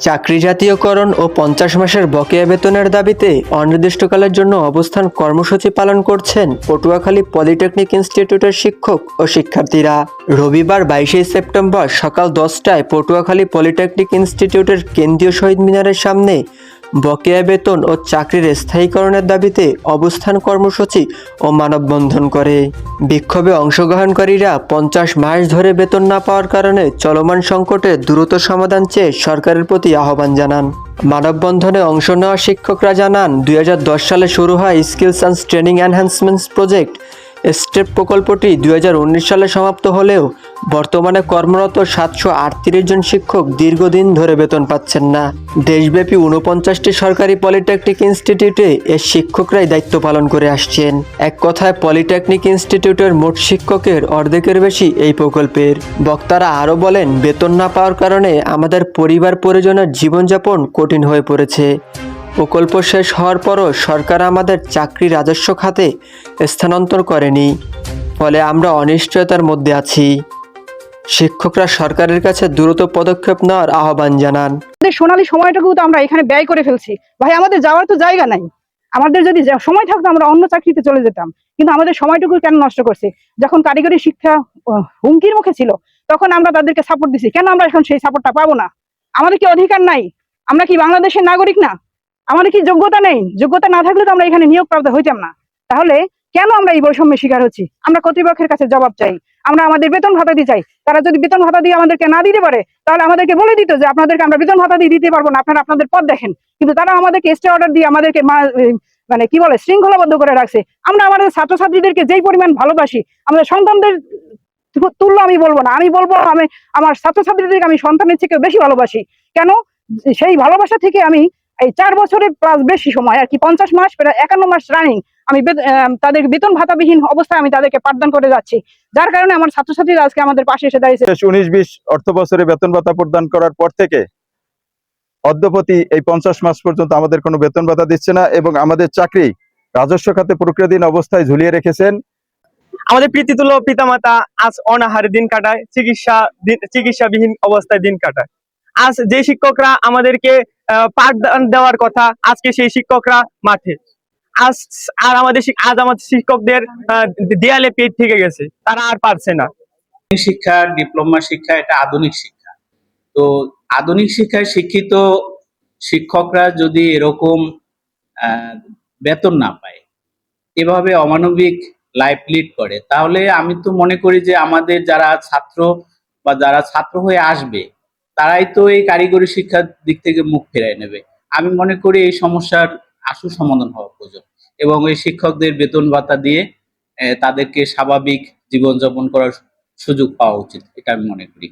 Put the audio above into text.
চাকরি জাতীয়করণ ও পঞ্চাশ মাসের বকেয়া বেতনের দাবিতে অনির্দিষ্টকালের জন্য অবস্থান কর্মসূচি পালন করছেন পটুয়াখালী পলিটেকনিক ইনস্টিটিউটের শিক্ষক ও শিক্ষার্থীরা। রবিবার বাইশে সেপ্টেম্বর সকাল দশটায় পটুয়াখালী পলিটেকনিক ইনস্টিটিউটের কেন্দ্রীয় শহীদ মিনারের সামনে বকেয়া বেতন ও চাকরির স্থায়ীকরণের দাবিতে অবস্থান কর্মসূচি ও মানববন্ধন করে। বিক্ষোভে অংশগ্রহণকারীরা পঞ্চাশ মাস ধরে বেতন না পাওয়ার কারণে চলমান সংকটে দ্রুত সমাধান চেয়ে সরকারের প্রতি আহ্বান জানান। মানববন্ধনে অংশ নেওয়া শিক্ষকরা জানান, দুই হাজার দশ সালে শুরু হয় skills and training enhancements project. Step প্রকল্পটি দু হাজার উনিশ সালে সমাপ্ত হলেও বর্তমানে কর্মরত সাতশো আটত্রিশ জন শিক্ষক দীর্ঘদিন ধরে বেতন পাচ্ছেন না। দেশব্যাপী উনপঞ্চাশটি সরকারি পলিটেকনিক ইনস্টিটিউটে এর শিক্ষকরাই দায়িত্ব পালন করে আসছেন। এক কথায়, পলিটেকনিক ইনস্টিটিউটের মোট শিক্ষকের অর্ধেকের বেশি এই প্রকল্পের। বক্তারা আরও বলেন, বেতন না পাওয়ার কারণে আমাদের পরিবার পরিজনের জীবনযাপন কঠিন হয়ে পড়েছে। প্রকল্প শেষ হওয়ার পরও সরকার আমাদের চাকরি রাজস্ব খাতে স্থানান্তর করেনি। ফলে আমরা অনিশ্চয়তার মধ্যে আছি। শিক্ষকরা সরকারের কাছে দ্রুত পদক্ষেপ নেওয়ার আহ্বান জানান। সোনালী সময়টুকু তো আমরা এখানে ব্যয় করে ফেলছি। ভাই, আমাদের যাওয়ার তো জায়গা নাই। আমাদের যদি সময় থাকতো আমরা অন্য চাকরিতে চলে যেতাম। কিন্তু আমাদের সময়টুকু কেন নষ্ট করছে? যখন কারিগরি শিক্ষা হুমকির মুখে ছিল, তখন আমরা তাদেরকে সাপোর্ট দিছি। কেন আমরা এখন সেই সাপোর্টটা পাবো না? আমাদের কি অধিকার নাই? আমরা কি বাংলাদেশের নাগরিক না? আমাদের কি যোগ্যতা নেই? যোগ্যতা না থাকলে তো আমরা এখানে নিয়োগ প্রাপ্ত হইতাম না। তাহলে কেন আমরা এই বৈষম্যের শিকার হচ্ছি? আমরা কর্তৃপক্ষের কাছে জবাব চাই। আমরা আমাদের বেতন ভাতা দিতে চাই। তারা যদি বেতন ভাতা দিয়ে আমাদেরকে না দিতে পারে, তাহলে আমাদেরকে বলে দিত যে আপনাদেরকে আমরা বেতন ভাতা দিয়ে দিতে পারব না, আপনারা আপনাদের পথ দেখেন। কিন্তু তারা আমাদেরকে স্টে অর্ডার দিয়ে আমাদেরকে মানে কি বলে, শৃঙ্খলাবদ্ধ করে রাখছে। আমরা আমাদের ছাত্রছাত্রীদেরকে যেই পরিমাণ ভালোবাসি, আমাদের সন্তানদের তুল্য আমি বলব না। আমি বলব, আমি, আমার ছাত্রছাত্রীদেরকে আমি সন্তানের থেকে বেশি ভালোবাসি। কেন? সেই ভালোবাসা থেকে আমি এই চার বছরের প্লাস বেশি সময়, আর কি পঞ্চাশ মাস, প্রায় একান্ন মাস রানিং আমি তাদের বেতন ভাতাবিহীন অবস্থায় আমি তাদেরকে পাঠদান করে যাচ্ছি। যার কারণে আমার ছাত্রছাত্রীরা আজকে আমাদের পাশে এসে দাঁড়িয়েছে। উনিশ বিশ অর্থ বছরে বেতন ভাতা প্রদান করার পর থেকে অদ্যপতি এই পঞ্চাশ মাস পর্যন্ত আমাদের কোনো বেতন ভাতা দিচ্ছে না এবং আমাদের চাকরি রাজস্ব খাতে প্রক্রিয়াধীন অবস্থায় ঝুলিয়ে রেখেছেন। আমাদের প্রীতিতুল্য পিতামাতা আজ অনাহারে দিন কাটায় চিকিৎসা চিকিৎসাবিহীন অবস্থায় দিন কাটায়। আজ যে শিক্ষকরা আমাদেরকে আহ, পাঠদান দেওয়ার কথা আজকে সেই শিক্ষকরা মাঠে। আজ আর আমাদের আজ আমাদের শিক্ষকদের দেয়ালে পেট থেকে গেছে। তারা আর পারছে না। শিক্ষা, ডিপ্লোমা শিক্ষা, এটা আধুনিক শিক্ষা। তো আধুনিক শিক্ষায় শিক্ষিত শিক্ষকরা যদি এরকম বেতন না পায়, এভাবে অমানবিক লাইফ লিড করে, তাহলে আমি তো মনে করি যে আমাদের যারা ছাত্র বা যারা ছাত্র হয়ে আসবে, তারাই তো এই কারিগরি শিক্ষার দিক থেকে মুখ ফেরায় নেবে। আমি মনে করি এই সমস্যার আশু সমাধান হওয়া প্রয়োজন। এবং এই শিক্ষকদের বেতন ভাতা দিয়ে তাদেরকে স্বাভাবিক জীবনযাপন করার সুযোগ পাওয়া উচিত, এটা আমি মনে করি।